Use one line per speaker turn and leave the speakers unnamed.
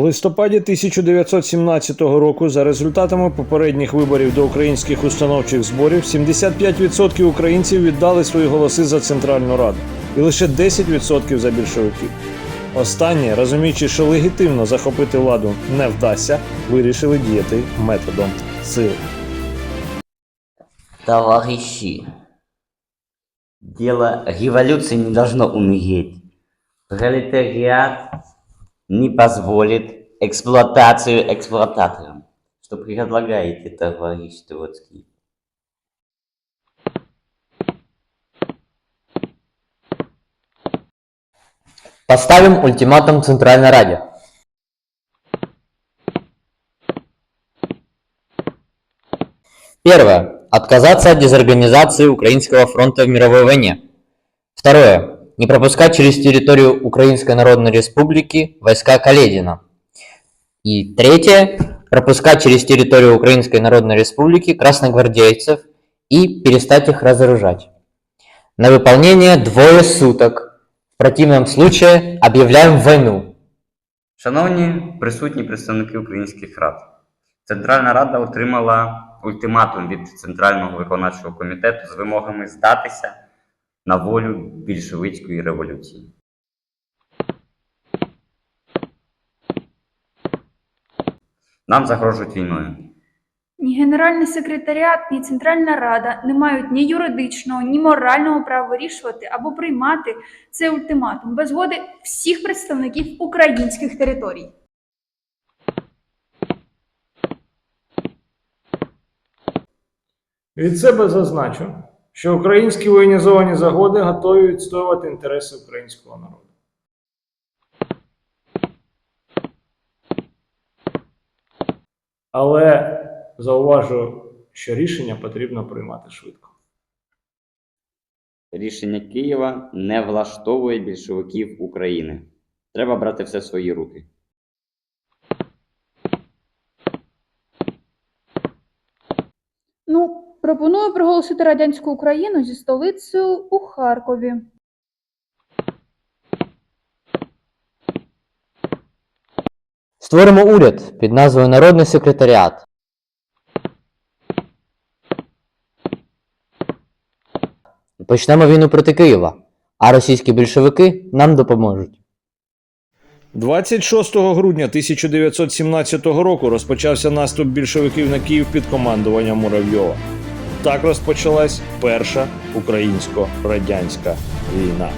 листопаді 1917 року, за результатами попередніх виборів до українських установчих зборів, 75% українців віддали свої голоси за Центральну Раду і лише 10% за більшовиків. Останні, розуміючи, що легітимно захопити владу не вдасться, вирішили діяти методом сили.
Товарищи, дело революции не должно умереть. Пролетариат не позволит эксплуатацию эксплуататорам. Что предлагаете, товарищ Троцкий?
Поставим ультиматум Центральной Раде. Первое. Отказаться от дезорганизации Украинского фронта в мировой войне. Второе. Не пропускать через территорию Украинской Народной Республики войска Каледина. И третье. Пропускать через территорию Украинской Народной Республики красногвардейцев и перестать их разоружать. На выполнение двое суток. В противном случае объявляем войну.
Шановні присутні представники українських рад, Центральна Рада отримала ультиматум від Центрального виконавчого комітету з вимогами здатися на волю більшовицької революції. Нам загрожують війною.
Ні Генеральний секретаріат, ні Центральна Рада не мають ні юридичного, ні морального права вирішувати або приймати цей ультиматум без згоди всіх представників українських територій.
Від себе зазначу, що українські воєнізовані загоди готові відстоювати інтереси українського народу. Але зауважу, що рішення потрібно приймати швидко.
Рішення Києва не влаштовує більшовиків України. Треба брати все в свої руки.
Ну, пропоную проголосити радянську Україну зі столицею у Харкові.
Створимо уряд під назвою Народний секретаріат. Почнемо війну проти Києва, а російські більшовики нам допоможуть.
26 грудня 1917 року розпочався наступ більшовиків на Київ під командуванням Муравйова. Так розпочалась перша українсько-радянська війна.